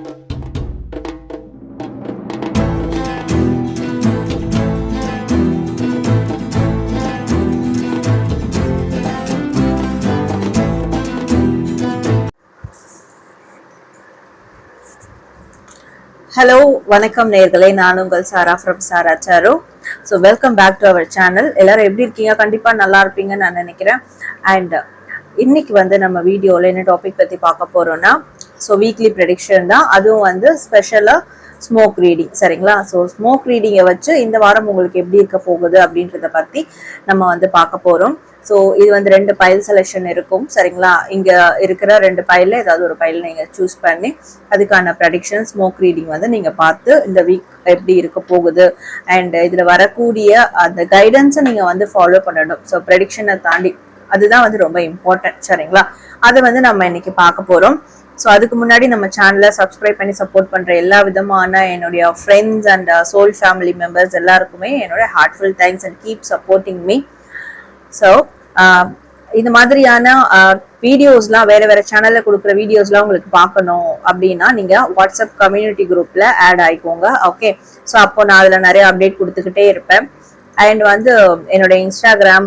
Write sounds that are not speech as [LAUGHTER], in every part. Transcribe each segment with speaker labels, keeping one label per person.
Speaker 1: Hello வணக்கம் நேர்களே. நான் உங்கள் Sara from Sara Saaru. So welcome back to our channel எல்லாரும் எப்படி இருக்கீங்க? கண்டிப்பாக நல்லா இருப்பீங்கன்னு நான் நினைக்கிறேன். அண்ட் இன்னைக்கு வந்து நம்ம வீடியோவில் என்ன டாபிக் பற்றி பார்க்க போகிறோம்னா ஸோ வீக்லி ப்ரெடிக்ஷன் தான். அதுவும் வந்து ஸ்பெஷலாக ஸ்மோக் ரீடிங் சரிங்களா? ஸோ ஸ்மோக் ரீடிங்கை வச்சு இந்த வாரம் உங்களுக்கு எப்படி இருக்க போகுது அப்படின்றத பற்றி நம்ம வந்து பார்க்க போகிறோம் ஸோ இது வந்து ரெண்டு பைல் செலெக்ஷன் இருக்கும். சரிங்களா? இங்கே இருக்கிற ரெண்டு பைலில் ஏதாவது ஒரு பைல் நீங்கள் சூஸ் பண்ணி அதுக்கான ப்ரடிக்ஷன் ஸ்மோக் ரீடிங் வந்து நீங்கள் பார்த்து இந்த வீக் எப்படி இருக்க போகுது அண்ட் இதில் வரக்கூடிய அந்த கைடன்ஸை நீங்கள் வந்து ஃபாலோ பண்ணணும். ஸோ ப்ரெடிக்ஷனை தாண்டி. அதுதான் வந்து ரொம்ப இம்பார்ட்டன்ட் சரிங்களா? அதை வந்து நம்ம இன்னைக்கு பார்க்க போகிறோம் ஸோ அதுக்கு முன்னாடி நம்ம சேனலை சப்ஸ்கிரைப் பண்ணி சப்போர்ட் பண்ணுற எல்லா விதமான என்னுடைய friends and soul family members எல்லாருக்குமே என்னோட heartful thanks and keep supporting me so இந்த மாதிரியான uh, வீடியோஸ்லாம் வேற வேற சேனல்ல கொடுக்குற வீடியோஸ்லாம் உங்களுக்கு பார்க்கணும் அப்படின்னா நீங்க வாட்ஸ்அப் கம்யூனிட்டி குரூப்ல ஆட் ஆயிக்கோங்க. ஓகே ஸோ அப்போ நான் அதில் நிறைய அப்டேட் கொடுத்துக்கிட்டே இருப்பேன். அண்ட் வந்து என்னோட இன்ஸ்டாகிராம்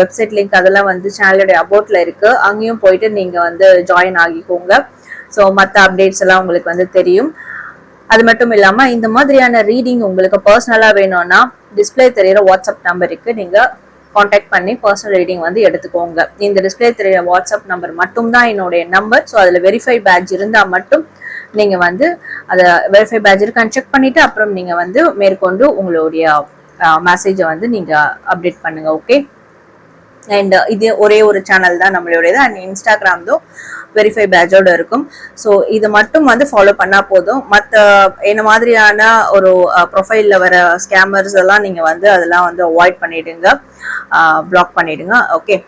Speaker 1: வெப்சைட் லிங்க் அதெல்லாம் வந்து சேனலோட அபோட்ல இருக்கு. அங்கேயும் போயிட்டு நீங்க வந்து ஜாயின் ஆகிக்கோங்க. ஸோ மற்ற அப்டேட்ஸ் எல்லாம் உங்களுக்கு வந்து தெரியும். அது மட்டும் இல்லாம இந்த மாதிரியான ரீடிங் உங்களுக்கு பர்சனலா வேணும்னா டிஸ்பிளே தெரியிற வாட்ஸ்அப் நம்பருக்கு நீங்க காண்டாக்ட் பண்ணி பர்சனல் ரீடிங் வந்து எடுத்துக்கோங்க. இந்த டிஸ்பிளே தெரியிற வாட்ஸ்அப் நம்பர் மட்டும்தான் என்னுடைய நம்பர் ஸோ அதில் வெரிஃபை பேட்ச் இருந்தால் மட்டும் நீங்கள் வந்து அதை வெரிஃபை பேட்ச் இருக்கான்னு செக் பண்ணிட்டு அப்புறம் நீங்கள் வந்து மேற்கொண்டு உங்களுடைய மெசேஜை வந்து நீங்கள் அப்டேட் பண்ணுங்க ஓகே அண்ட் இது ஒரே ஒரு சேனல் தான் நம்மளுடையது. அண்ட் இன்ஸ்டாகிராம் தான் வெரிஃபை பேட்சோட இருக்கும். ஸோ இது மட்டும் வந்து ஃபாலோ பண்ணால் போதும். மற்ற என்ன மாதிரியான ஒரு ப்ரொஃபைலில் வர ஸ்கேமர்ஸ் எல்லாம் நீங்கள் வந்து அதெல்லாம் வந்து அவாய்ட் பண்ணிடுங்க. பிளாக் பண்ணிடுங்க. ஓகே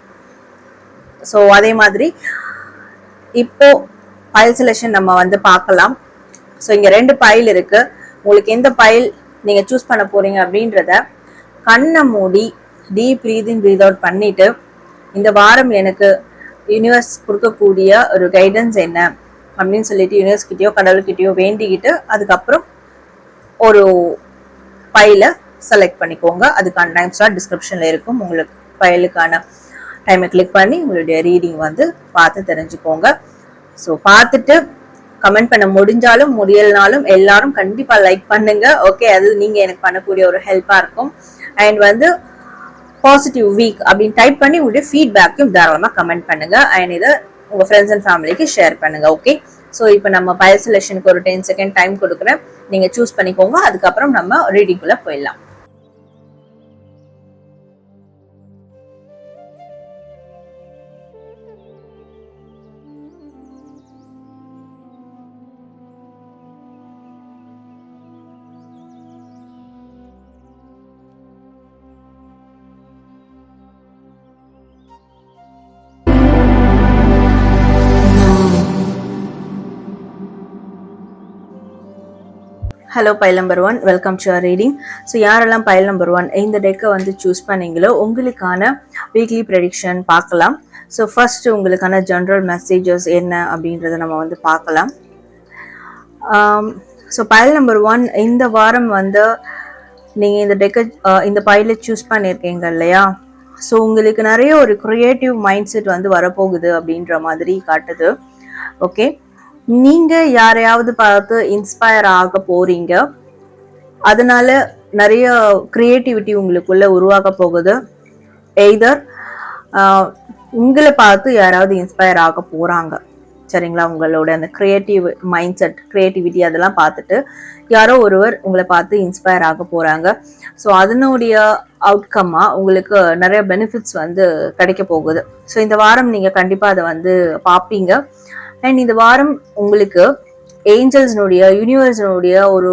Speaker 1: ஸோ அதே மாதிரி இப்போ பைல் செலெக்ஷன் நம்ம வந்து பார்க்கலாம். ஸோ இங்கே ரெண்டு பைல் இருக்கு. உங்களுக்கு எந்த பைல் நீங்கள் சூஸ் பண்ண போறீங்க அப்படின்றத கண்ணை மூடி டீப் ப்ரீதிங் ப்ரீத் அவுட் பண்ணிட்டு இந்த வாரம் எனக்கு யூனிவர்ஸ் கொடுக்கக்கூடிய ஒரு கைடன்ஸ் என்ன அப்படின்னு சொல்லிட்டு யூனிவர்ஸ்கிட்டயோ கடவுள்கிட்டயோ வேண்டிக்கிட்டு அதுக்கப்புறம் ஒரு பைல செலக்ட் பண்ணிக்கோங்க. அதுக்கான டைம் ஸ்லாட் டிஸ்கிரிப்ஷன்ல இருக்கும். உங்களுக்கு ஃபைலுக்கான டைமை கிளிக் பண்ணி உங்களுடைய ரீடிங் வந்து பார்த்து தெரிஞ்சுக்கோங்க. ஸோ பார்த்துட்டு கமெண்ட் பண்ண முடிஞ்சாலும் முடியலனாலும் எல்லாரும் கண்டிப்பா லைக் பண்ணுங்க. ஓகே அது நீங்க எனக்கு பண்ணக்கூடிய ஒரு ஹெல்ப்பா இருக்கும். அண்ட் வந்து பாசிட்டிவ் வீக் அப்படின்னு டைப் பண்ணி உங்களுடைய ஃபீட்பேக்கையும் தாராளமாக கமெண்ட் பண்ணுங்க. அண்ட் இதை உங்கள் ஃப்ரெண்ட்ஸ் அண்ட் ஃபேமிலிக்கு ஷேர் பண்ணுங்க ஓகே ஸோ இப்போ நம்ம பயல் செலெக்ஷனுக்கு ஒரு டென் செகண்ட் டைம் கொடுக்குறேன். நீங்கள் சூஸ் பண்ணிக்கோங்க. அதுக்கப்புறம் நம்ம ரீடிங்குள்ளே போயிடலாம். Hello pile number one welcome to reading so யாரெல்லாம் பைல் நம்பர் ஒன் இந்த டெக்கை வந்து சூஸ் பண்ணீங்களோ உங்களுக்கான வீக்லி ப்ரெடிக்ஷன் பார்க்கலாம். ஸோ ஃபஸ்ட்டு உங்களுக்கான ஜென்ரல் மெசேஜஸ் என்ன அப்படின்றத நம்ம வந்து பார்க்கலாம். ஸோ பைல் நம்பர் ஒன் இந்த வாரம் வந்து நீங்கள் இந்த டெக்கை இந்த பைலை சூஸ் பண்ணியிருக்கீங்க இல்லையா? ஸோ உங்களுக்கு நிறைய ஒரு க்ரியேட்டிவ் மைண்ட் செட் வந்து வரப்போகுது அப்படின்ற மாதிரி காட்டுது. ஓகே நீங்க யாரையாவது பார்த்து இன்ஸ்பயர் ஆக போறீங்க அதனால நிறைய கிரியேட்டிவிட்டி உங்களுக்குள்ள உருவாக போகுது. எய்தர் உங்களை பார்த்து யாராவது இன்ஸ்பயர் ஆக போறாங்க. சரிங்களா? உங்களோட அந்த கிரியேட்டிவ் மைண்ட் செட் கிரியேட்டிவிட்டி அதெல்லாம் பார்த்துட்டு யாரோ ஒருவர் உங்களை பார்த்து இன்ஸ்பயர் ஆக போகிறாங்க ஸோ அதனுடைய அவுட்கம்மாக உங்களுக்கு நிறைய பெனிஃபிட்ஸ் வந்து கிடைக்க போகுது. ஸோ இந்த வாரம் நீங்கள் கண்டிப்பாக அதை வந்து பார்ப்பீங்க. அண்ட் இந்த வாரம் உங்களுக்கு ஏஞ்சல்ஸ்னுடைய யூனிவர்ஸ்னுடைய ஒரு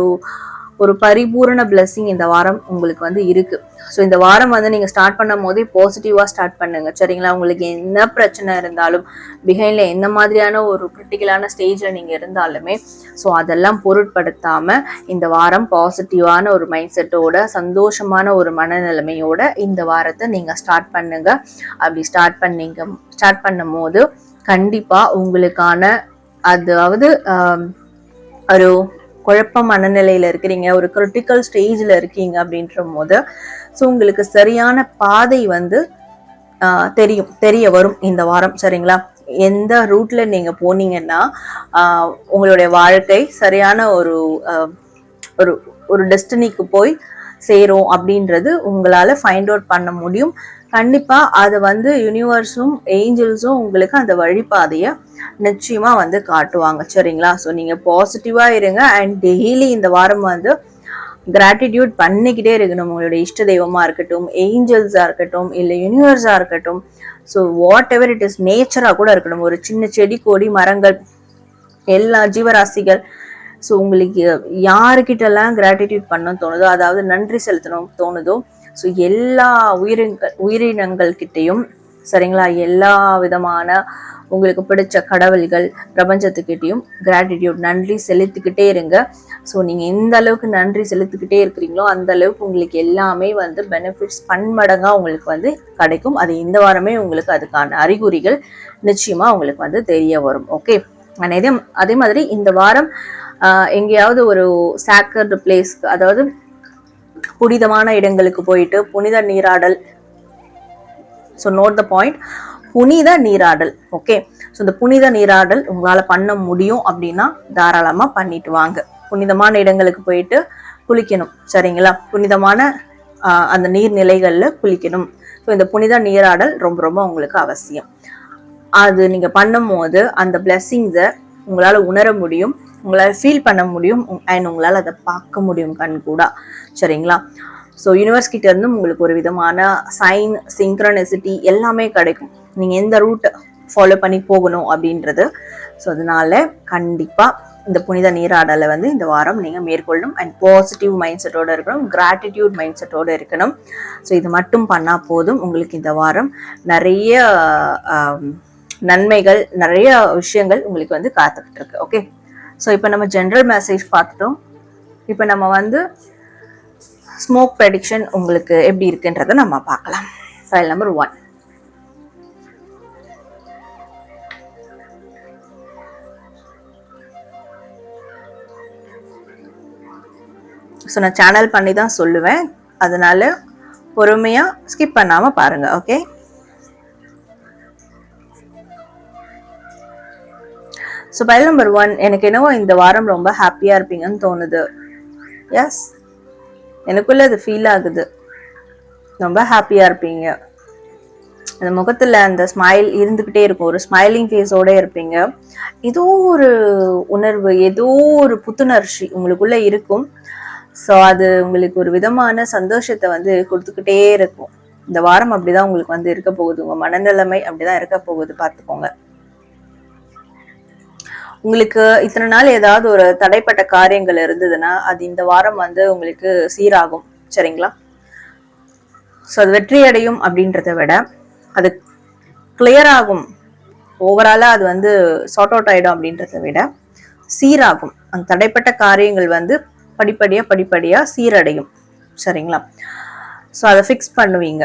Speaker 1: ஒரு பரிபூரண பிளஸ்ஸிங் இந்த வாரம் உங்களுக்கு வந்து இருக்கு. ஸோ இந்த வாரம் வந்து நீங்க ஸ்டார்ட் பண்ணும் போதே பாசிட்டிவா ஸ்டார்ட் பண்ணுங்க. சரிங்களா? உங்களுக்கு என்ன பிரச்சனை இருந்தாலும் பிஹைண்ட்ல எந்த மாதிரியான ஒரு கிரிட்டிக்கலான ஸ்டேஜ்ல நீங்க இருந்தாலுமே ஸோ அதெல்லாம் பொருட்படுத்தாம இந்த வாரம் பாசிட்டிவான ஒரு மைண்ட் செட்டோட சந்தோஷமான ஒரு மனநிலைமையோட இந்த வாரத்தை நீங்க ஸ்டார்ட் பண்ணுங்க. அப்படி ஸ்டார்ட் பண்ணீங்க ஸ்டார்ட் பண்ணும் போது கண்டிப்பாக உங்களுக்கான அதாவது ஒரு குழப்ப மனநிலையில் இருக்கிறீங்க ஒரு கிரிட்டிக்கல் ஸ்டேஜில் இருக்கீங்க அப்படின்ற போது ஸோ உங்களுக்கு சரியான பாதை வந்து தெரியும் தெரிய வரும் இந்த வாரம் சரிங்களா? எந்த ரூட்ல நீங்க போனீங்கன்னா உங்களுடைய வாழ்க்கை சரியான ஒரு ஒரு ஒரு டெஸ்டினிக்கு போய் சேரும் அப்படின்றது உங்களால ஃபைண்ட் அவுட் பண்ண முடியும். கண்டிப்பா அது வந்து யூனிவர்ஸும் ஏஞ்சல்ஸும் உங்களுக்கு அந்த வழிபாதையை நிச்சயமா வந்து காட்டுவாங்க. சரிங்களா? ஸோ நீங்க பாசிட்டிவா இருங்க அண்ட் டெய்லி இந்த வாரம் வந்து கிராட்டிடியூட் பண்ணிக்கிட்டே இருக்கணும். உங்களுடைய இஷ்ட தெய்வமா இருக்கட்டும் ஏஞ்சல்ஸா இருக்கட்டும் இல்லை யூனிவர்ஸா இருக்கட்டும். So whatever it is நேச்சரா கூட இருக்கணும். ஒரு சின்ன செடி கொடி மரங்கள் எல்லா ஜீவராசிகள் ஸோ உங்களுக்கு யாருக்கிட்டெல்லாம் கிராட்டிடியூட் பண்ண தோணுதோ அதாவது நன்றி செலுத்தணும் தோணுதோ ஸோ எல்லா உயிரினங்கள் உயிரினங்கள் கிட்டேயும் சரிங்களா எல்லா விதமான உங்களுக்கு பிடிச்ச கடவுள்கள் பிரபஞ்சத்துக்கிட்டேயும் கிராட்டிடியூட் நன்றி செலுத்திக்கிட்டே இருங்க. ஸோ நீங்கள் எந்த அளவுக்கு நன்றி செலுத்திக்கிட்டே இருக்கிறீங்களோ அந்த அளவுக்கு உங்களுக்கு எல்லாமே வந்து பெனிஃபிட்ஸ் பன்மடங்காக உங்களுக்கு வந்து கிடைக்கும். அது இந்த வாரமே உங்களுக்கு அதுக்கான அறிகுறிகள் நிச்சயமாக உங்களுக்கு வந்து தெரிய வரும். ஓகே அதே அதே மாதிரி இந்த வாரம் எங்கேயாவது ஒரு சாக்கர்டு பிளேஸ்க்கு அதாவது புனிதமான இடங்களுக்கு போயிட்டு புனித நீராடல். ஸோ நோட் த பாயிண்ட் புனித நீராடல் ஓகே ஸோ இந்த புனித நீராடல் உங்களால் பண்ண முடியும் அப்படின்னா தாராளமாக பண்ணிட்டு வாங்க. புனிதமான இடங்களுக்கு போயிட்டு குளிக்கணும் சரிங்களா? புனிதமான அந்த நீர்நிலைகளில் குளிக்கணும். ஸோ இந்த புனித நீராடல் ரொம்ப ரொம்ப உங்களுக்கு அவசியம். அது நீங்கள் பண்ணும்போது அந்த பிளெஸ்ஸிங்ஸை உங்களால் உணர முடியும். உங்களால் ஃபீல் பண்ண முடியும். அண்ட் உங்களால் அதை பார்க்க முடியும் கண் கூட. சரிங்களா? ஸோ யூனிவர்ஸ் கிட்ட உங்களுக்கு ஒரு விதமான சைன் சிங்க்ரனிசிட்டி எல்லாமே கிடைக்கும். நீங்கள் எந்த ரூட் ஃபாலோ பண்ணி போகணும் அப்படின்றது. ஸோ அதனால கண்டிப்பாக இந்த புனித நீராடலை வந்து இந்த வாரம் நீங்கள் மேற்கொள்ளணும். அண்ட் பாசிட்டிவ் மைண்ட் செட்டோடு இருக்கணும். கிராட்டிடியூட் மைண்ட் செட்டோட இருக்கணும். ஸோ இது மட்டும் பண்ணால் போதும். உங்களுக்கு இந்த வாரம் நிறைய நன்மைகள் நிறைய விஷயங்கள் உங்களுக்கு வந்து காத்துக்கிட்டு இருக்கு. ஓகே ஸோ இப்போ நம்ம ஜென்ரல் மெசேஜ் பார்த்துட்டோம். இப்போ நம்ம வந்து ஸ்மோக் ப்ரெடிக்ஷன் உங்களுக்கு எப்படி இருக்குன்றதை நம்ம பார்க்கலாம். ஃபைல் நம்பர் ஒன் ஸோ நான் சேனல் பண்ணி தான் சொல்லுவேன். அதனால பொறுமையாக ஸ்கிப் பண்ணாமல் பாருங்கள் okay so pile number one எனக்கு என்னவோ இந்த வாரம் ரொம்ப ஹாப்பியாக இருப்பீங்கன்னு தோணுது. எஸ் எனக்குள்ள அது ஃபீல் ஆகுது. ரொம்ப ஹாப்பியாக இருப்பீங்க. அந்த முகத்தில் அந்த ஸ்மைல் இருந்துக்கிட்டே இருக்கும். ஒரு ஸ்மைலிங் ஃபேஸோட இருப்பீங்க. ஏதோ ஒரு உணர்வு ஏதோ ஒரு புத்துணர்ச்சி உங்களுக்குள்ளே இருக்கும். ஸோ அது உங்களுக்கு ஒரு விதமான சந்தோஷத்தை வந்து கொடுத்துக்கிட்டே இருக்கும். இந்த வாரம் அப்படிதான் உங்களுக்கு வந்து இருக்க போகுது. உங்க மனநிலைமை அப்படிதான் இருக்க போகுது. பார்த்துக்கோங்க. உங்களுக்கு இத்தனை நாள் ஏதாவது ஒரு தடைப்பட்ட காரியங்கள் இருந்ததுன்னா அது இந்த வாரம் வந்து உங்களுக்கு சீராகும் சரிங்களா? ஸோ அது வெற்றி அடையும் அப்படின்றத விட அது கிளியர் ஆகும். ஓவராலாக அது வந்து சார்ட் அவுட் ஆகிடும் அப்படின்றத விட சீராகும். அந்த தடைப்பட்ட காரியங்கள் வந்து படிப்படியாக படிப்படியாக சீரடையும் சரிங்களா? ஸோ அதை ஃபிக்ஸ் பண்ணுவீங்க.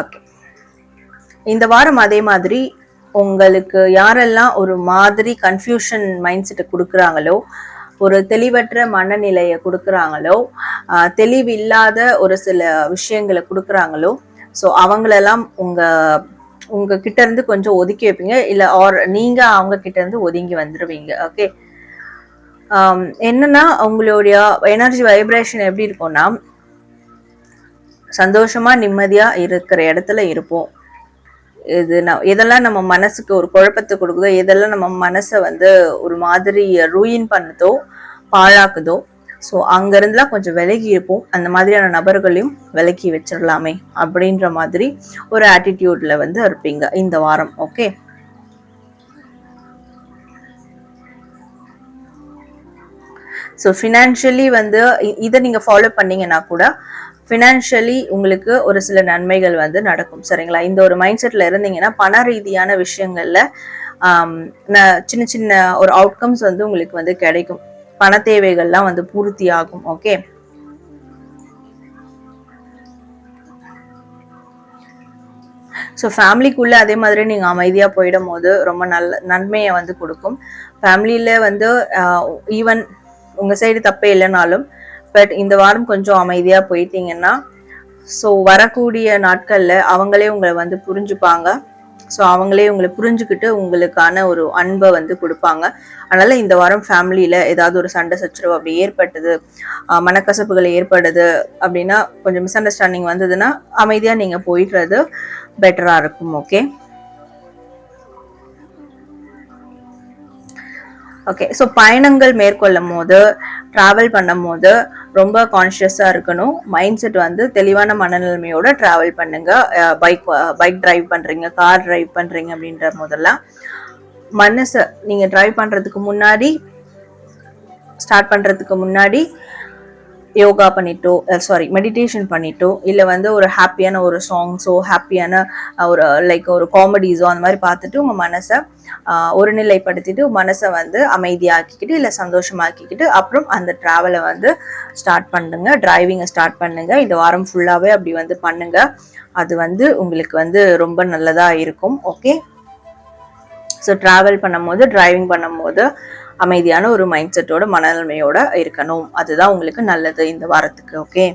Speaker 1: ஓகே இந்த வாரம் அதே மாதிரி உங்களுக்கு யாரெல்லாம் ஒரு மாதிரி கன்ஃபியூஷன் மைண்ட் செட்டை கொடுக்குறாங்களோ ஒரு தெளிவற்ற மனநிலையை கொடுக்குறாங்களோ தெளிவில்லாத ஒரு சில விஷயங்களை கொடுக்குறாங்களோ ஸோ அவங்களெல்லாம் உங்கள் உங்கள் கிட்ட இருந்து கொஞ்சம் ஒதுக்கி வைப்பீங்க. இல்லை ஆர் நீங்கள் அவங்க கிட்ட இருந்து ஒதுங்கி வந்துடுவீங்க ஓகே என்னன்னா உங்களுடைய எனர்ஜி வைப்ரேஷன் எப்படி இருக்கும்னா சந்தோஷமா நிம்மதியா இருக்கிற இடத்துல இருப்போம். இது நான் எதெல்லாம் நம்ம மனசுக்கு ஒரு குழப்பத்தை கொடுக்குதோ எதெல்லாம் நம்ம மனசை வந்து ஒரு மாதிரி ரூயின் பண்ணுதோ பாழாக்குதோ ஸோ அங்கேருந்துலாம் கொஞ்சம் விலகி இருப்போம். அந்த மாதிரியான நபர்களையும் விலக்கி வச்சிடலாமே அப்படின்ற மாதிரி ஒரு ஆட்டிடியூட்ல வந்து இருப்பீங்க இந்த வாரம் ஓகே ஸோ ஃபினான்ஷியலி வந்து இதை நீங்கள் ஃபாலோ பண்ணீங்கன்னா கூட ஃபினான்ஷியலி உங்களுக்கு ஒரு சில நன்மைகள் வந்து நடக்கும் சரிங்களா? இந்த ஒரு மைண்ட் செட்டில் இருந்தீங்கன்னா பண ரீதியான விஷயங்கள்ல சின்ன சின்ன ஒரு அவுட்கம்ஸ் வந்து உங்களுக்கு வந்து கிடைக்கும். பண தேவைகள்லாம் வந்து பூர்த்தி ஆகும் ஓகே ஸோ ஃபேமிலிக்குள்ளே அதே மாதிரி நீங்கள் அமைதியாக போயிடும் போது ரொம்ப நல்ல நன்மையை வந்து கொடுக்கும். ஃபேமிலியில் வந்து ஈவன் உங்கள் சைடு தப்பே இல்லைனாலும் பட் இந்த வாரம் கொஞ்சம் அமைதியாக போயிட்டீங்கன்னா ஸோ வரக்கூடிய நாட்களில் அவங்களே உங்களை வந்து புரிஞ்சுப்பாங்க. ஸோ அவங்களே உங்களை புரிஞ்சுக்கிட்டு உங்களுக்கான ஒரு அன்பை வந்து கொடுப்பாங்க. அதனால இந்த வாரம் ஃபேமிலியில் ஏதாவது ஒரு சண்டை சச்சரவு அப்படி ஏற்பட்டது மனக்கசப்புகள் ஏற்படுது அப்படின்னா கொஞ்சம் மிஸ் அண்டர்ஸ்டாண்டிங் வந்ததுன்னா அமைதியாக நீங்கள் போயிடுறது பெட்டராக இருக்கும் ஓகே ஓகே ஸோ பயணங்கள் மேற்கொள்ளும் போது ட்ராவல் பண்ணும் போது ரொம்ப கான்ஷியஸாக இருக்கணும். மைண்ட் செட் வந்து தெளிவான மனநிலைமையோட ட்ராவல் பண்ணுங்க. பைக் பைக் டிரைவ் பண்ணுறீங்க கார் டிரைவ் பண்ணுறீங்க அப்படின்ற போதெல்லாம் மனசை நீங்கள் டிரைவ் பண்ணுறதுக்கு முன்னாடி ஸ்டார்ட் பண்ணுறதுக்கு முன்னாடி யோகா பண்ணிட்டோ சாரி மெடிடேஷன் பண்ணிட்டோ இல்லை வந்து ஒரு ஹாப்பியான ஒரு சாங்ஸோ ஹாப்பியான ஒரு லைக் ஒரு காமெடிஸோ அந்த மாதிரி பார்த்துட்டு உங்கள் மனசை ஒருநிலைப்படுத்திட்டு மனசை வந்து அமைதியாக்கிக்கிட்டு இல்லை சந்தோஷமாக்கிக்கிட்டு அப்புறம் அந்த ட்ராவலை வந்து ஸ்டார்ட் பண்ணுங்க. டிரைவிங்கை ஸ்டார்ட் பண்ணுங்க. இந்த வாரம் ஃபுல்லாகவே அப்படி வந்து பண்ணுங்க. அது வந்து உங்களுக்கு வந்து ரொம்ப நல்லதாக இருக்கும். ஓகே ஸோ ட்ராவல் பண்ணும்போது டிரைவிங் பண்ணும்போது அமைதியான ஒரு மைண்ட் செட்டோட மனநிலைமையோட இருக்கணும். அதுதான் உங்களுக்கு நல்லது இந்த வாரத்துக்கு ஓகே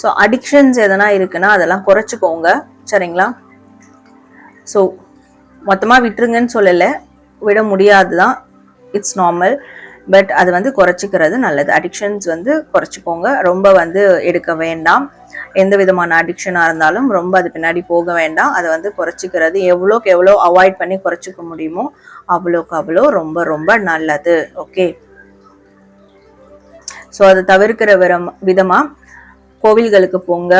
Speaker 1: ஸோ அடிக்ஷன்ஸ் எதனா இருக்குன்னா அதெல்லாம் குறைச்சிக்கோங்க. சரிங்களா? ஸோ மொத்தமாக விட்டுருங்கன்னு சொல்லலை. விட முடியாது தான் இட்ஸ் நார்மல் பட் அது வந்து குறைச்சிக்கிறது நல்லது. அடிக்ஷன்ஸ் வந்து குறைச்சிக்கோங்க. ரொம்ப வந்து எடுக்க வேண்டாம். எந்த விதமான அடிக்ஷனாக இருந்தாலும் ரொம்ப அது பின்னாடி போக வேண்டாம். அதை வந்து குறைச்சிக்கிறது எவ்வளோக்கு எவ்வளோ அவாய்ட் பண்ணி குறைச்சிக்க முடியுமோ அவ்வளோக்கு அவ்வளோ ரொம்ப ரொம்ப நல்லது. ஓகே ஸோ அதை தவிர்க்கிற விதம் விதமாக கோவில்களுக்கு போங்க.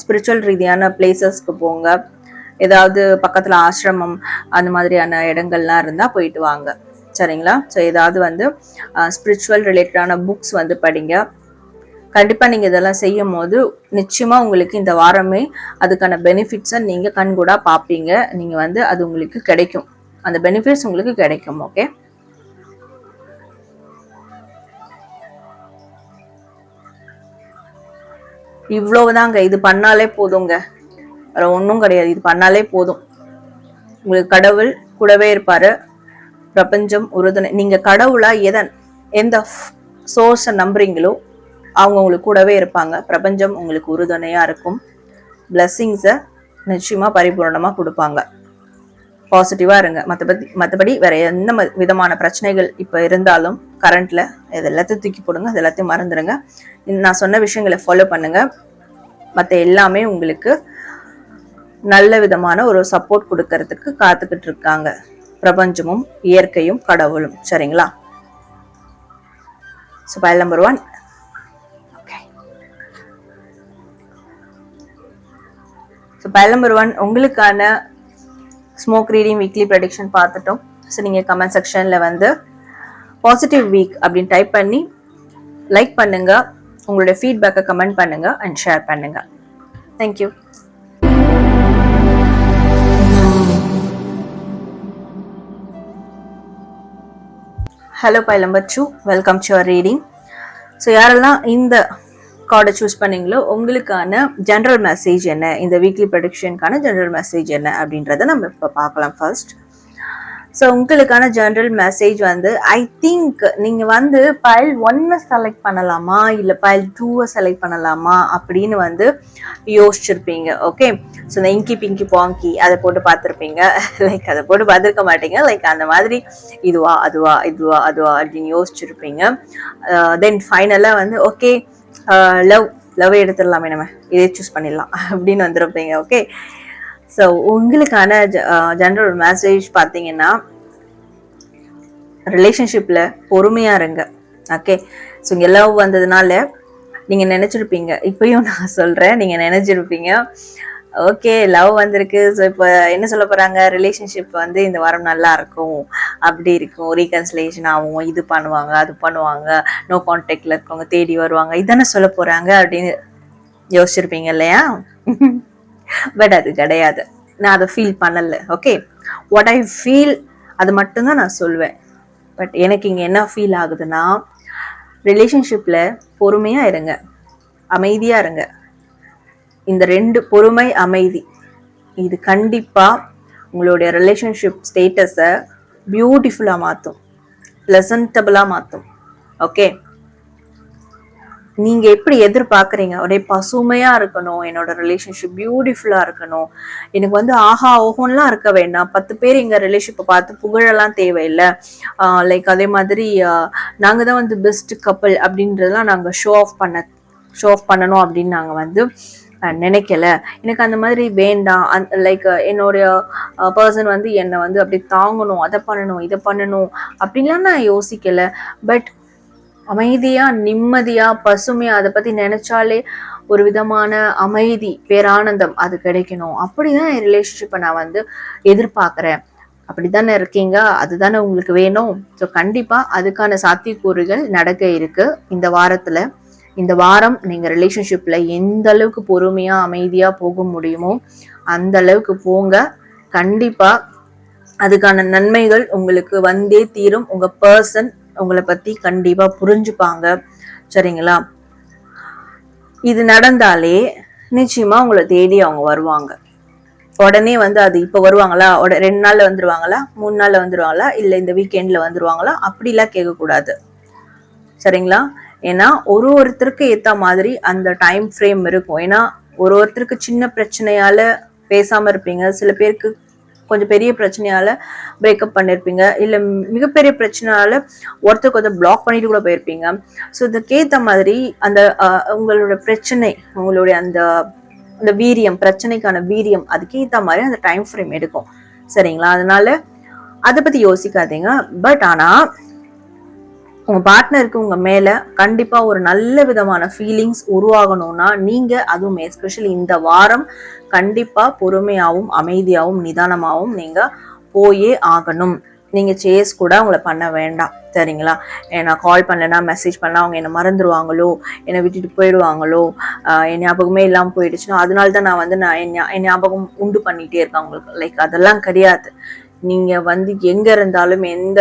Speaker 1: ஸ்பிரிச்சுவல் ரீதியான பிளேசஸ்க்கு போங்க. ஏதாவது பக்கத்தில் ஆசிரமம் அந்த மாதிரியான இடங்கள்லாம் இருந்தால் போயிட்டு வாங்க. சரிங்களா? ஸோ ஏதாவது வந்து ஸ்பிரிச்சுவல் ரிலேட்டடான புக்ஸ் வந்து படிங்க. கண்டிப்பாக நீங்கள் இதெல்லாம் செய்யும் போது நிச்சயமாக உங்களுக்கு இந்த வாரமே அதுக்கான பெனிஃபிட்ஸை நீங்கள் கண்கூடாக பார்ப்பீங்க நீங்கள் வந்து அது உங்களுக்கு கிடைக்கும். அந்த பெனிஃபிட்ஸ் உங்களுக்கு கிடைக்கும் ஓகே இவ்வளவுதாங்க. இது பண்ணாலே போதுங்க. வேற ஒன்றும் கிடையாது. இது பண்ணாலே போதும். உங்களுக்கு கடவுள் கூடவே இருப்பாரு. பிரபஞ்சம் உறுதுணை. நீங்க கடவுளா எதன் எந்த சோர்ஸை நம்புறீங்களோ அவங்க உங்களுக்கு கூடவே இருப்பாங்க. பிரபஞ்சம் உங்களுக்கு உறுதுணையா இருக்கும். பிளஸ்ஸிங்ஸை நிச்சயமா பரிபூரணமா கொடுப்பாங்க. பாசிட்டிவா இருங்க. மற்றபடி மற்றபடி வேற எந்த விதமான பிரச்சனைகள் இப்போ இருந்தாலும் கரண்ட்ல இது எல்லாத்தையும் தூக்கி போடுங்க. அது எல்லாத்தையும் மறந்துடுங்க நான் சொன்ன விஷயங்களை ஃபாலோ பண்ணுங்க. மற்ற எல்லாமே உங்களுக்கு நல்ல விதமான ஒரு சப்போர்ட் கொடுக்கறதுக்கு காத்துக்கிட்டு இருக்காங்க. பிரபஞ்சமும் இயற்கையும் கடவுளும். சரிங்களா? So pile number one so pile number one உங்களுக்கான ஸ்மோக் ரீடிங் வீக்லி ப்ரெடிக்ஷன் பார்த்துட்டோம். ஸோ நீங்கள் கமெண்ட் செக்ஷனில் வந்து பாசிட்டிவ் வீக் அப்படின்னு டைப் பண்ணி லைக் பண்ணுங்க. உங்களுடைய ஃபீட்பேக்கை கமெண்ட் பண்ணுங்க அண்ட் ஷேர் பண்ணுங்க. Thank you hello pile number two welcome to our reading so யாரெல்லாம் இந்த கார்டை சூஸ் பண்ணீங்களோ உங்களுக்கான ஜென்ரல் மெசேஜ் என்ன? இந்த வீக்லி ப்ரொடிக்ஷனுக்கான ஜென்ரல் மெசேஜ் என்ன அப்படின்றத நம்ம இப்போ பார்க்கலாம் ஃபர்ஸ்ட் ஸோ உங்களுக்கான ஜென்ரல் மெசேஜ் வந்து ஐ திங்க் நீங்கள் வந்து பைல் ஒன்னை செலக்ட் பண்ணலாமா? இல்லை பைல் டூவை செலக்ட் பண்ணலாமா? அப்படின்னு வந்து யோசிச்சிருப்பீங்க ஓகே ஸோ இந்த இங்கி பிங்கி பாங்கி அதை போட்டு பார்த்துருப்பீங்க. லைக் [LAUGHS] அதை போட்டு பார்த்துருக்க மாட்டீங்க. லைக் அந்த மாதிரி இதுவா அதுவா இதுவா அதுவா அப்படின்னு யோசிச்சிருப்பீங்க. Uh, தென் ஃபைனலாக வந்து ஓகே லவ் லவ் எடுத்துடலாமே நம்ம. இதே சூஸ் பண்ணிடலாம் அப்படின்னு வந்திருப்பீங்க ஓகே ஸோ உங்களுக்கான ஜென்ரல் மெசேஜ் பார்த்தீங்கன்னா ரிலேஷன்ஷிப்பில் பொறுமையாக இருங்க. ஓகே ஸோ இங்கே லவ் வந்ததுனால நீங்கள் நினச்சிருப்பீங்க. இப்பயும் நான் சொல்கிறேன் நீங்கள் நினச்சிருப்பீங்க. ஓகே லவ் வந்திருக்கு. ஸோ இப்போ என்ன சொல்ல போகிறாங்க ரிலேஷன்ஷிப் வந்து இந்த வாரம் நல்லா இருக்கும். அப்படி இருக்கும். ரீகன்சிலேஷன் ஆகும். இது பண்ணுவாங்க அது பண்ணுவாங்க. நோ கான்டாக்டில் இருக்கவங்க தேடி வருவாங்க. இதானே சொல்ல போகிறாங்க அப்படின்னு யோசிச்சிருப்பீங்க இல்லையா? [LAUGHS] பட் அது கிடையாது. நான் அதை ஃபீல் பண்ணல. ஓகே வாட் ஐ ஃபீல் அது மட்டும்தான் நான் சொல்வேன். பட் எனக்கு இங்கே என்ன ஃபீல் ஆகுதுன்னா ரிலேஷன்ஷிப்பில் பொறுமையாக இருங்க. அமைதியாக இருங்க. இந்த ரெண்டு பொறுமை அமைதி. இது கண்டிப்பாக உங்களுடைய ரிலேஷன்ஷிப் ஸ்டேட்டஸை பியூட்டிஃபுல்லாக மாற்றும் ப்ளசன்டபுளாக மாற்றும் ஓகே நீங்க எப்படி எதிர்பார்க்குறீங்க? ஒரே பசுமையா இருக்கணும். என்னோட ரிலேஷன்ஷிப் பியூட்டிஃபுல்லா இருக்கணும். எனக்கு வந்து ஆஹா ஓஹோன்லாம் இருக்க வேண்டாம். பத்து பேர் எங்க ரிலேஷன்ஷிப்பை பார்த்து புகழெல்லாம் தேவையில்லை. லைக் அதே மாதிரி நாங்க தான் வந்து பெஸ்ட் கப்பல் அப்படின்றதெல்லாம் நாங்க ஷோ ஆஃப் பண்ண ஷோ ஆஃப் பண்ணணும் அப்படின்னு நாங்க வந்து நினைக்கல. எனக்கு அந்த மாதிரி வேண்டாம். அந் லைக் என்னுடைய பர்சன் வந்து என்னை வந்து அப்படி தாங்கணும். அதை பண்ணணும் இதை பண்ணணும் அப்படின்லாம் நான் யோசிக்கல. பட் அமைதியா நிம்மதியா பசுமையா அதை பத்தி நினைச்சாலே ஒரு விதமான அமைதி பேரானந்தம் அது கிடைக்கணும். அப்படிதான் என் ரிலேஷன்ஷிப்பை நான் வந்து எதிர்பார்க்கிறேன். அப்படித்தானே இருக்கீங்க? அதுதானே உங்களுக்கு வேணும். ஸோ கண்டிப்பா அதுக்கான சாத்தியக்கூறுகள் நடக்க இருக்கு. இந்த வாரத்துல இந்த வாரம் நீங்க ரிலேஷன்ஷிப்ல எந்த அளவுக்கு பொறுமையா அமைதியா போக முடியுமோ அந்த அளவுக்கு போங்க. கண்டிப்பா அதுக்கான நன்மைகள் உங்களுக்கு வந்தே தீரும். உங்க பர்சன் உங்களை பத்தி கண்டிப்பா புரிஞ்சுப்பாங்க. சரிங்களா? இது நடந்தாலே நிச்சயமா உங்களை தேடி அவங்க வருவாங்க. உடனே வந்து அது இப்போ வருவாங்களா? உட ரெண்டு நாள்ல வந்துருவாங்களா? மூணு நாள்ல வந்துருவாங்களா? இல்ல இந்த வீக்கெண்ட்ல வந்துருவாங்களா? அப்படிலாம் கேட்கக்கூடாது. சரிங்களா? ஏன்னா ஒரு ஒருத்தருக்கு ஏத்த மாதிரி அந்த டைம் ஃப்ரேம் இருக்கும். ஏன்னா ஒரு ஒருத்தருக்கு சின்ன பிரச்சனையால பேசாம இருப்பீங்க. சில பேருக்கு கொஞ்சம் பெரிய பிரச்சனையால பிரேக்கப் பண்ணிருப்பீங்க. இல்ல மிகப்பெரிய பிரச்சனையால ஒருத்தருக்கு கொஞ்சம் பிளாக் பண்ணிட்டு கூட போயிருப்பீங்க. ஸோ இதுக்கேத்த மாதிரி அந்த உங்களோட பிரச்சனை உங்களுடைய அந்த அந்த வீரியம் பிரச்சனைக்கான வீரியம் அதுக்கேத்த மாதிரி அந்த டைம் ஃப்ரேம் எடுக்கும். சரிங்களா? அதனால அதை பத்தி யோசிக்காதீங்க. பட் ஆனா உங்க பார்ட்னருக்கு உங்க மேல கண்டிப்பா ஒரு நல்ல விதமான ஃபீலிங்ஸ் உருவாகணும்னா நீங்க அதுவும் எஸ்பெஷலி இந்த வாரம் கண்டிப்பா பொறுமையாகவும் அமைதியாகவும் நிதானமாகவும் நீங்க போயே ஆகணும். நீங்க சேஸ் கூட அவங்கள பண்ண வேண்டாம். சரிங்களா? நான் கால் பண்ணலனா மெசேஜ் பண்ணா அவங்க என்னை மறந்துடுவாங்களோ என்னை விட்டுட்டு போயிடுவாங்களோ? என் ஞாபகமே இல்லாமல் போயிடுச்சுன்னா அதனால தான் நான் வந்து நான் என் என் ஞாபகம் உண்டு பண்ணிட்டே இருக்கேன் அவங்களுக்கு. லைக் அதெல்லாம் கிடையாது. நீங்க வந்து எங்க இருந்தாலும் எந்த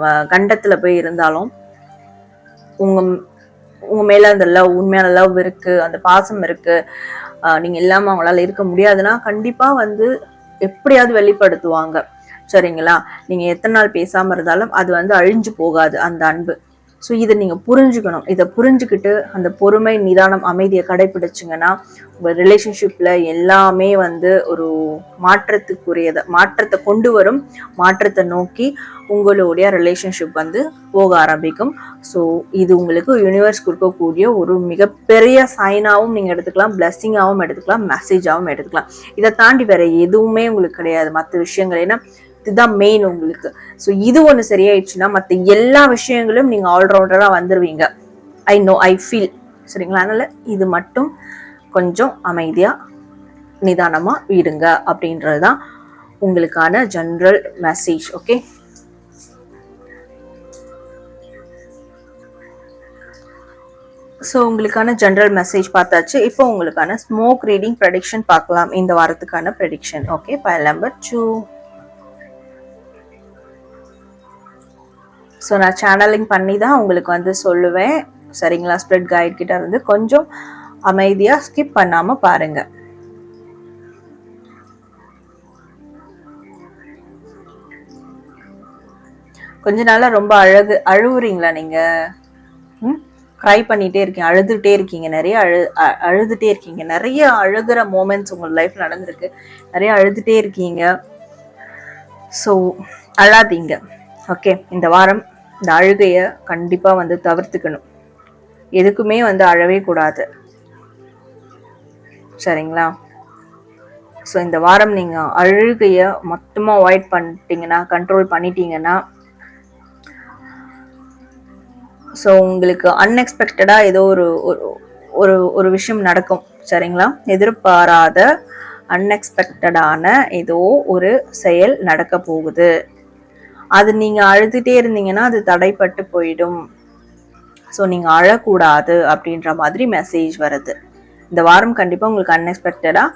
Speaker 1: வ- கண்டத்துல போய் இருந்தாலும் உங்க உங்க மேல அந்த லவ் உண்மையான லவ் இருக்கு அந்த பாசம் இருக்கு நீங்கள் நீங்க இல்லாம அவங்களால இருக்க முடியாதுன்னா கண்டிப்பா வந்து எப்படியாவது வெளிப்படுத்துவாங்க. சரிங்களா? நீங்க எத்தனை நாள் பேசாம இருந்தாலும் அது வந்து அழிஞ்சு போகாது அந்த அன்பு. ஸோ இதை நீங்கள் புரிஞ்சுக்கணும். இதை புரிஞ்சுக்கிட்டு அந்த பொறுமை நிதானம் அமைதியை கடைபிடிச்சிங்கன்னா உங்கள் ரிலேஷன்ஷிப்பில் எல்லாமே வந்து ஒரு மாற்றத்துக்குரியதை மாற்றத்தை கொண்டு வரும் மாற்றத்தை நோக்கி உங்களுடைய ரிலேஷன்ஷிப் வந்து போக ஆரம்பிக்கும். ஸோ இது உங்களுக்கு யூனிவர்ஸ் கொடுக்கக்கூடிய ஒரு மிகப்பெரிய சைனாகவும் நீங்கள் எடுத்துக்கலாம் பிளஸ்ஸிங்காகவும் எடுத்துக்கலாம் மெசேஜாகவும் எடுத்துக்கலாம். இதை தாண்டி வேற எதுவுமே உங்களுக்கு கிடையாது. மற்ற விஷயங்கள் ஏன்னா இதுதான் மெயின் உங்களுக்கு. ஸோ இது ஒன்று சரியாயிடுச்சுன்னா மற்ற எல்லா விஷயங்களும் நீங்கள் ஆல்ரவுண்டராக வந்துடுவீங்க ஐ நோ ஐ ஃபீல் சரிங்களா? அதனால் இது மட்டும் கொஞ்சம் அமைதியாக நிதானமாக விடுங்க அப்படின்றது தான் உங்களுக்கான ஜென்ரல் மெசேஜ் ஓகே ஸோ உங்களுக்கான ஜென்ரல் மெசேஜ் பார்த்தாச்சு. இப்போ உங்களுக்கான ஸ்மோக் ரீடிங் ப்ரெடிக்ஷன் பார்க்கலாம். இந்த வாரத்துக்கான prediction okay pile number two so நான் சேனலிங் பண்ணி தான் உங்களுக்கு வந்து சொல்லுவேன். சரிங்களா? ஸ்ப்ரெட் கைட் கிட்ட இருந்து கொஞ்சம் அமைதியாக ஸ்கிப் பண்ணாமல் பாருங்கள் கொஞ்ச நாளாக ரொம்ப அழகு அழுவுறீங்களா நீங்கள் க்ரை பண்ணிகிட்டே இருக்கீங்க அழுதுகிட்டே இருக்கீங்க நிறைய அழு அ- இருக்கீங்க. நிறைய அழுகிற மூமெண்ட்ஸ் உங்கள் லைஃப் நடந்திருக்கு. நிறைய அழுதுகிட்டே இருக்கீங்க. ஸோ அழாதீங்க. ஓகே இந்த வாரம் இந்த அழுகையை கண்டிப்பாக வந்து தவிர்த்துக்கணும். எதுக்குமே வந்து அழவே கூடாது. சரிங்களா? ஸோ இந்த வாரம் நீங்கள் அழுகையை மொத்தமாக அவாய்ட் பண்ணிட்டீங்கன்னா கண்ட்ரோல் பண்ணிட்டீங்கன்னா ஸோ உங்களுக்கு அன்எக்ஸ்பெக்டடாக ஏதோ ஒரு ஒரு- ஒரு ஒரு விஷயம் நடக்கும். சரிங்களா? எதிர்பாராத அன்எக்ஸ்பெக்டடான ஏதோ ஒரு செயல் நடக்க போகுது. அது நீங்கள் அழுதுகிட்டே இருந்தீங்கன்னா அது தடைப்பட்டு போயிடும். ஸோ நீங்கள் அழக்கூடாது அப்படின்ற மாதிரி மெசேஜ் வருது. இந்த வாரம் கண்டிப்பாக உங்களுக்கு அன்எக்ஸ்பெக்டடாக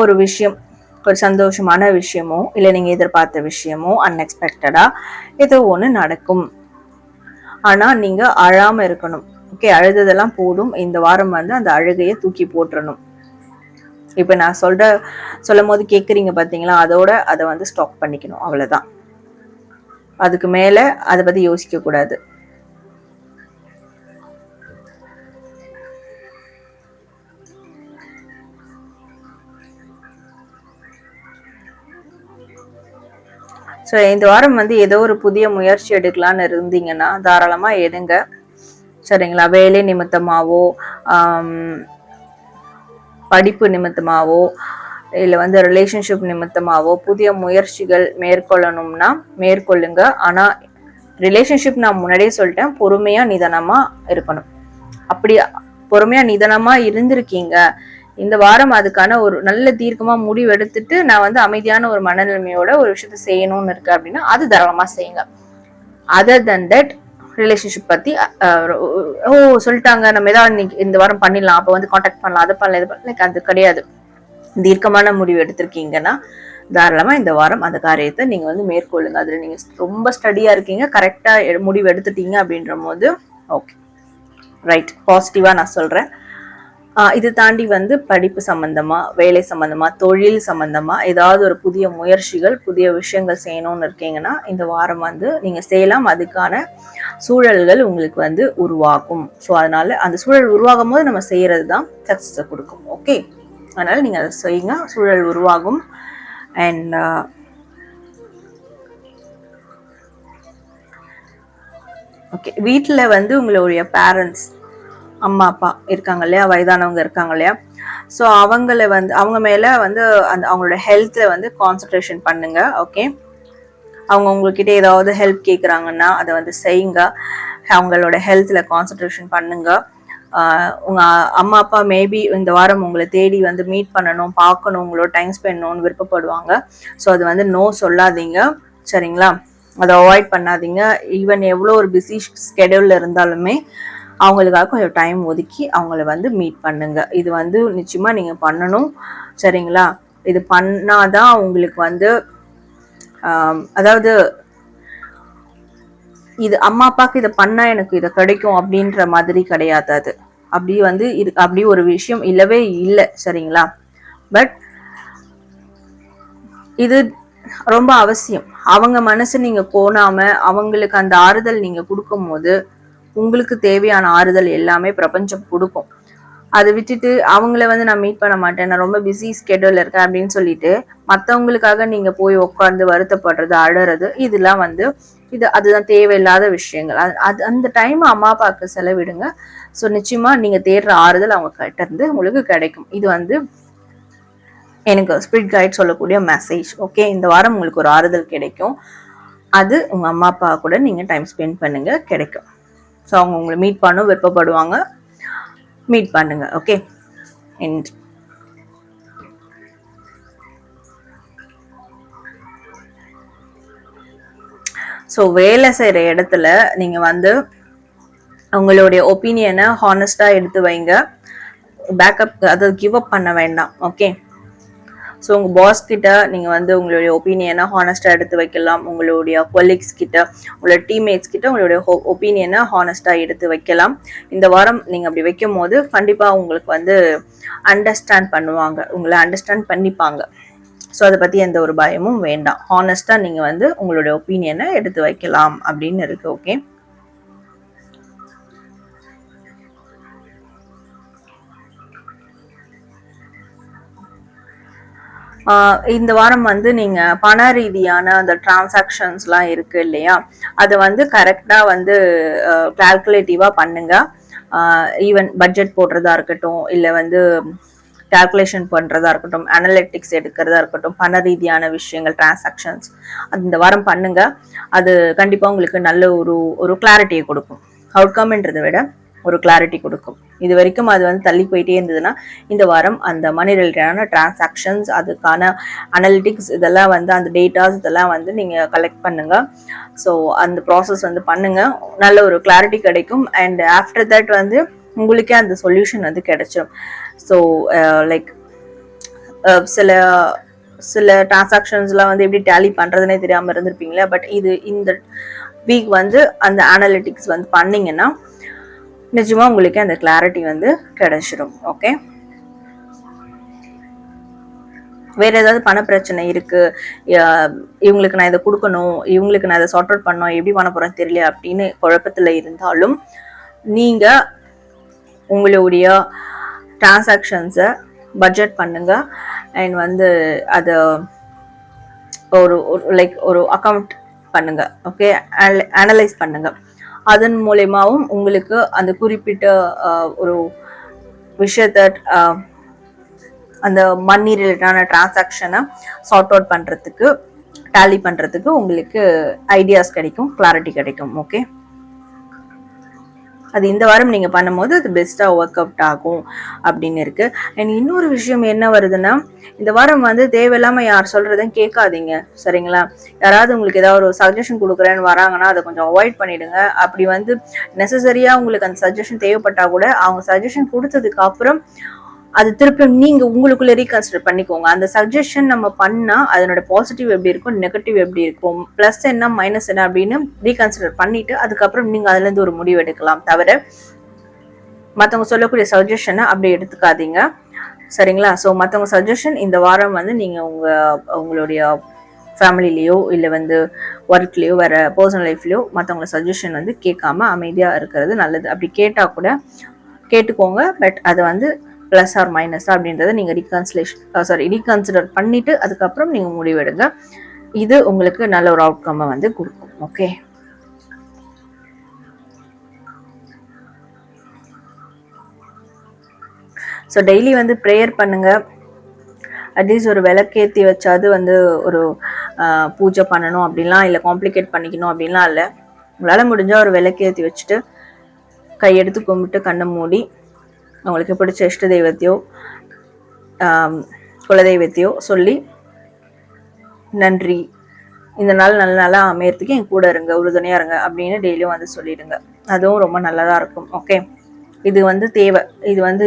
Speaker 1: ஒரு விஷயம் ஒரு சந்தோஷமான விஷயமோ இல்லை நீங்கள் எதிர்பார்த்த விஷயமோ அன்எக்ஸ்பெக்டடாக ஏதோ ஒன்று நடக்கும். ஆனால் நீங்கள் அழாமல் இருக்கணும். ஓகே அழுததெல்லாம் போதும். இந்த வாரம் வந்து அந்த அழுகையை தூக்கி போட்டுறணும். இப்போ நான் சொல்ற சொல்லும் போது கேட்குறீங்க பார்த்தீங்களா அதோட அதை வந்து ஸ்டாப் பண்ணிக்கணும். அவ்வளோதான் அதுக்கு மேலே அதை பற்றி யோசிக்க கூடாது. ஸோ இந்த வாரம் வந்து ஏதோ ஒரு புதிய முயற்சி எடுக்கலான்னு இருந்தீங்கன்னா தாராளமாக எடுங்க. சரிங்களா? வேலை நிமித்தமாவோ படிப்பு நிமித்தமாகவோ இல்லை வந்து ரிலேஷன்ஷிப் நிமித்தமாகவோ புதிய முயற்சிகள் மேற்கொள்ளணும்னா மேற்கொள்ளுங்க. ஆனால் ரிலேஷன்ஷிப் நான் முன்னாடியே சொல்லிட்டேன் பொறுமையாக நிதானமாக இருக்கணும். அப்படி பொறுமையாக நிதானமாக இருந்திருக்கீங்க. இந்த வாரம் அதுக்கான ஒரு நல்ல தீர்க்கமாக முடிவு எடுத்துட்டு நான் வந்து அமைதியான ஒரு மனநிலைமையோட ஒரு விஷயத்த செய்யணும்னு இருக்கு அப்படின்னா அது தாராளமாக செய்யுங்க. அதர் தன் தட் ரிலேஷன்ஷிப் பத்தி ஓ சொல்லிட்டாங்க நம்ம ஏதாவது இந்த வாரம் பண்ணிடலாம் அப்போ வந்து காண்டாக்ட் பண்ணலாம் அதை பண்ணலாம் இது பண்ணலாம். அது கிடையாது. தீர்க்கமான முடிவு எடுத்திருக்கீங்கன்னா தாராளமா இந்த வாரம் அந்த காரியத்தை நீங்க வந்து மேற்கொள்ளுங்க. அதுல நீங்க ரொம்ப ஸ்டடியா இருக்கீங்க கரெக்டா முடிவு எடுத்துட்டீங்க அப்படின்ற போது ஓகே ரைட் பாசிட்டிவா நான் சொல்றேன். இது தாண்டி வந்து படிப்பு சம்பந்தமா வேலை சம்பந்தமா தொழில் சம்பந்தமா ஏதாவது ஒரு புதிய முயற்சிகள் புதிய விஷயங்கள் செய்யணும்னு இருக்கீங்கன்னா இந்த வாரம் வந்து நீங்க செய்யலாம். அதுக்கான சூழல்கள் உங்களுக்கு வந்து உருவாகும். ஸோ அதனால அந்த சூழல் உருவாகும் போது நம்ம செய்யறது தான் சக்சஸை கொடுக்கும். ஓகே அதனால நீங்க அதை செய்யுங்க. சூழல் உருவாகும். அண்ட் ஓகே வீட்டில் வந்து உங்களுடைய பேரண்ட்ஸ் அம்மா அப்பா இருக்காங்க இல்லையா? வயதானவங்க இருக்காங்க இல்லையா? ஸோ அவங்கள வந்து அவங்க மேலே வந்து அந்த அவங்களோட ஹெல்த்தில் வந்து கான்சன்ட்ரேஷன் பண்ணுங்க ஓகே அவங்க உங்ககிட்ட ஏதாவது ஹெல்ப் கேட்குறாங்கன்னா அதை வந்து செய்யுங்க. அவங்களோட ஹெல்த்தில் கான்சன்ட்ரேஷன் பண்ணுங்க. உங்கள் அம்மா அப்பா மேபி இந்த வாரம் உங்களை தேடி வந்து மீட் பண்ணணும் பார்க்கணும் உங்களோட டைம் ஸ்பெண்ட் விருப்பப்படுவாங்க. ஸோ அது வந்து நோ சொல்லாதீங்க சரிங்களா? அதை அவாய்ட் பண்ணாதீங்க. ஈவன் எவ்வளோ ஒரு பிஸி ஸ்கெடியூலில் இருந்தாலுமே அவங்களுக்காக கொஞ்சம் டைம் ஒதுக்கி அவங்கள வந்து மீட் பண்ணுங்க. இது வந்து நிச்சயமாக நீங்கள் பண்ணணும். சரிங்களா? இது பண்ணாதான் உங்களுக்கு வந்து அதாவது இது அம்மா அப்பாவுக்கு இதை பண்ணா எனக்கு இதை கிடைக்கும் அப்படின்ற மாதிரி கிடையாது அது. அப்படி வந்து இது அப்படி ஒரு விஷயம் இல்லவே இல்லை. சரிங்களா? பட் இது ரொம்ப அவசியம். அவங்க மனசு நீங்க போனாம அவங்களுக்கு அந்த ஆறுதல் நீங்க கொடுக்கும் போது உங்களுக்கு தேவையான ஆறுதல் எல்லாமே பிரபஞ்சம் கொடுக்கும். அதை விட்டுட்டு அவங்கள வந்து நான் மீட் பண்ண மாட்டேன். நான் ரொம்ப பிஸி ஸ்கெடியூல் இருக்கேன் அப்படின்னு சொல்லிட்டு மற்றவங்களுக்காக நீங்க போய் உட்காந்து வருத்தப்படுறது அழறது இதெல்லாம் வந்து இது அதுதான் தேவையில்லாத விஷயங்கள். அது அந்த டைம் அம்மா அப்பாவுக்கு செலவிடுங்க. ஸோ நிச்சயமா நீங்க தேடுற ஆறுதல் அவங்க கிட்ட இருந்து உங்களுக்கு கிடைக்கும். இது வந்து எனக்கு ஸ்பிரிட் கைட் சொல்லக்கூடிய மெசேஜ் ஓகே இந்த வாரம் உங்களுக்கு ஒரு ஆறுதல் கிடைக்கும். அது உங்க அம்மா அப்பா கூட நீங்க டைம் ஸ்பெண்ட் பண்ணுங்க. கிடைக்கும். ஸோ அவங்க உங்களை மீட் பண்ண விருப்பப்படுவாங்க. மீட் பண்ணுங்க ஓகே எண்ட் ஸோ வேலை செய்கிற இடத்துல நீங்கள் வந்து உங்களுடைய ஒப்பீனியனை ஹானஸ்டாக எடுத்து வைங்க. பேக்கப் அதை கிவ் அப் பண்ண வேண்டாம் ஓகே ஸோ உங்கள் பாஸ் கிட்ட நீங்கள் வந்து உங்களுடைய ஒப்பீனியனை ஹானஸ்ட்டாக எடுத்து வைக்கலாம். உங்களுடைய கொலீக்ஸ் கிட்ட உங்களோட டீம்மேட்ஸ் கிட்ட உங்களுடைய ஒப்பீனியனை ஹானஸ்ட்டாக எடுத்து வைக்கலாம். இந்த வாரம் நீங்கள் அப்படி வைக்கும் போது கண்டிப்பாக உங்களுக்கு வந்து அண்டர்ஸ்டாண்ட் பண்ணுவாங்க. உங்களை அண்டர்ஸ்டாண்ட் பண்ணிப்பாங்க. ஸோ அதை பற்றி எந்த ஒரு பயமும் வேண்டாம். ஹானஸ்ட்டாக நீங்கள் வந்து உங்களுடைய ஒப்பீனியனை எடுத்து வைக்கலாம் அப்படின்னு இருக்குது ஓகே இந்த வாரம் வந்து நீங்க பண ரீதியான அந்த டிரான்சாக்ஷன்ஸ்லாம் இருக்கு இல்லையா? அதை வந்து கரெக்டா வந்து கால்குலேட்டிவா பண்ணுங்க. ஈவன் பட்ஜெட் போடுறதா இருக்கட்டும் இல்லை வந்து கால்குலேஷன் பண்ணுறதா இருக்கட்டும் அனலிட்டிக்ஸ் எடுக்கிறதா இருக்கட்டும் பண ரீதியான விஷயங்கள் டிரான்சாக்ஷன்ஸ் அது இந்த வாரம் பண்ணுங்க. அது கண்டிப்பாக உங்களுக்கு நல்ல ஒரு ஒரு கிளாரிட்டியை கொடுக்கும். அவுட்கம்ன்றதை விட ஒரு கிளாரிட்டி கொடுக்கும். இது வரைக்கும் அது வந்து தள்ளி போயிட்டே இருந்ததுன்னா இந்த வாரம் அந்த மணி ரிலேட்டடான டிரான்சாக்ஷன்ஸ் அதுக்கான அனலிட்டிக்ஸ் இதெல்லாம் வந்து அந்த டேட்டாஸ் இதெல்லாம் வந்து நீங்கள் கலெக்ட் பண்ணுங்க. ஸோ அந்த ப்ராசஸ் வந்து பண்ணுங்க. நல்ல ஒரு கிளாரிட்டி கிடைக்கும். அண்ட் ஆஃப்டர் தட் வந்து உங்களுக்கே அந்த சொல்யூஷன் வந்து கிடைச்சிடும் ஸோ லைக் uh, uh, சில சில டிரான்சாக்ஷன்ஸ்லாம் வந்து எப்படி டேலி பண்ணுறதுனே தெரியாமல் இருந்திருப்பீங்களே பட் இது இந்த வீக் வந்து அந்த அனலிட்டிக்ஸ் வந்து பண்ணீங்கன்னா நிஜமா உங்களுக்கு அந்த கிளாரிட்டி வந்து கிடைச்சிடும் ஓகே வேற ஏதாவது பண பிரச்சனை இருக்கு இவங்களுக்கு நான் இதை கொடுக்கணும் இவங்களுக்கு நான் இதை சார்ட் அவுட் பண்ணோம் எப்படி பண்ண போறேன்னு தெரியல அப்படின்னு குழப்பத்துல இருந்தாலும் நீங்க உங்களுடைய டிரான்சாக்ஷன்ஸை பட்ஜெட் பண்ணுங்க அண்ட் வந்து அதை ஒரு லைக் ஒரு அக்கவுண்ட் பண்ணுங்க ஓகே அனலைஸ் பண்ணுங்க. அதன் மூலயமாவும் உங்களுக்கு அந்த குறிப்பிட்ட ஒரு விஷயத்த அந்த மணி ரிலேட்டடான டிரான்சாக்ஷனை சார்ட் அவுட் பண்ணுறதுக்கு டேலி பண்ணுறதுக்கு உங்களுக்கு ஐடியாஸ் கிடைக்கும் கிளாரிட்டி கிடைக்கும் ஓகே அது இந்த வாரம் நீங்கள் பண்ணும்போது அது பெஸ்ட்டாக ஒர்க் அவுட் ஆகும் அப்படின்னு இருக்குது அண்ட் இன்னொரு விஷயம் என்ன வருதுன்னா இந்த வாரம் வந்து தேவையில்லாமல் யார் சொல்கிறதையும் கேட்காதீங்க சரிங்களா? யாராவது உங்களுக்கு ஏதாவது ஒரு சஜஷன் கொடுக்குறேன்னு வராங்கன்னா அதை கொஞ்சம் அவாய்ட் பண்ணிடுங்க. அப்படி வந்து நெசசரியாக உங்களுக்கு அந்த சஜஷன் தேவைப்பட்டால் கூட அவங்க சஜஷன் கொடுத்ததுக்கு அப்புறம் அது திருப்பி நீங்க உங்களுக்குள்ள ரீகன்சிடர் பண்ணிக்கோங்க. அந்த சஜஷன் நம்ம பண்ணா அதனோட பாசிட்டிவ் எப்படி இருக்கும் நெகட்டிவ் எப்படி இருக்கும் ப்ளஸ் என்ன மைனஸ் என்ன அப்படின்னு ரீகன்சிடர் பண்ணிட்டு அதுக்கப்புறம் நீங்க அதுல இருந்து ஒரு முடிவு எடுக்கலாம். தவிர மற்றவங்க சொல்லக்கூடிய சஜஷனை அப்படி எடுத்துக்காதீங்க. சரிங்களா? ஸோ மற்றவங்க சஜஷன் இந்த வாரம் வந்து நீங்கள் உங்கள் உங்களுடைய ஃபேமிலிலேயோ இல்லை வந்து ஒர்க்லேயோ வேற பர்சனல் லைஃப்லேயோ மற்றவங்கள சஜஷன் வந்து கேட்காம அமைதியாக இருக்கிறது நல்லது. அப்படி கேட்டால் கூட கேட்டுக்கோங்க. பட் அது வந்து ப்ளஸ் ஆர் மைனஸ் அப்படின்றத நீங்கள் ரீகன்சிலேஷன் சாரி ரீகன்சிடர் பண்ணிவிட்டு அதுக்கப்புறம் நீங்கள் முடிவெடுங்க. இது உங்களுக்கு நல்ல ஒரு அவுட்கம்மை வந்து கொடுக்கும். ஓகே ஸோ டெய்லி வந்து ப்ரேயர் பண்ணுங்கள் அட்லீஸ்ட் ஒரு விளக்கேற்றி வச்சாது வந்து ஒரு uh, பூஜை பண்ணணும் அப்படின்லாம் இல்லை காம்ப்ளிகேட் பண்ணிக்கணும் அப்படின்லாம் இல்லை. உங்களால் முடிஞ்சால் ஒரு விளக்கேற்றி வச்சுட்டு கையெடுத்து கும்பிட்டு கண்ணை மூடி உங்களுக்கு பிடிச்ச இஷ்ட தெய்வத்தையோ குலதெய்வத்தையோ சொல்லி நன்றி. இந்த நாள் நல்ல நாளாக அமையறதுக்கு என் கூட இருங்க உறுதுணையாக இருங்க அப்படின்னு டெய்லியும் வந்து சொல்லிடுங்க. அதுவும் ரொம்ப நல்லதாக இருக்கும். ஓகே? இது வந்து தேவை இது வந்து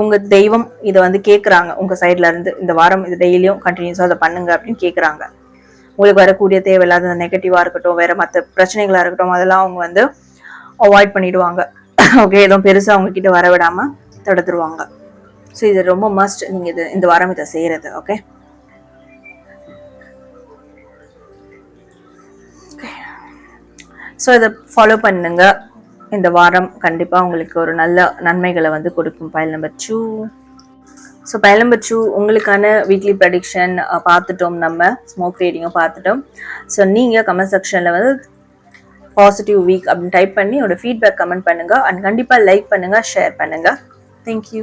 Speaker 1: உங்கள் தெய்வம் இதை வந்து கேட்குறாங்க உங்கள் சைட்லேருந்து இந்த வாரம் இது டெய்லியும் கண்டினியூஸாக அதை பண்ணுங்க அப்படின்னு கேட்குறாங்க உங்களுக்கு வரக்கூடிய தேவையில்லாத நெகட்டிவாக இருக்கட்டும் வேறு மற்ற பிரச்சனைகளாக இருக்கட்டும் அதெல்லாம் அவங்க வந்து அவாய்ட் பண்ணிடுவாங்க. ஓகே எதுவும் பெருசாக அவங்கக்கிட்ட வர விடாம தடுத்துருவாங்க. ஸோ இது ரொம்ப மஸ்ட் நீங்கள் இது இந்த வாரம் இதை செய்கிறது ஓகே ஸோ இதை ஃபாலோ பண்ணுங்க. இந்த வாரம் கண்டிப்பாக உங்களுக்கு ஒரு நல்ல நன்மைகளை வந்து கொடுக்கும் pile number two so pile number two உங்களுக்கான வீக்லி ப்ரடிக்ஷன் பார்த்துட்டோம் நம்ம ஸ்மோக் ரீடிங்கும் பார்த்துட்டோம். ஸோ நீங்கள் கமெண்ட் செக்ஷனில் வந்து பாசிட்டிவ் வீக் அப்படின்னு டைப் பண்ணி உங்களோட ஃபீட்பேக் கமெண்ட் பண்ணுங்கள் அண்ட் கண்டிப்பாக லைக் பண்ணுங்கள் ஷேர் பண்ணுங்கள் தேங்க்யூ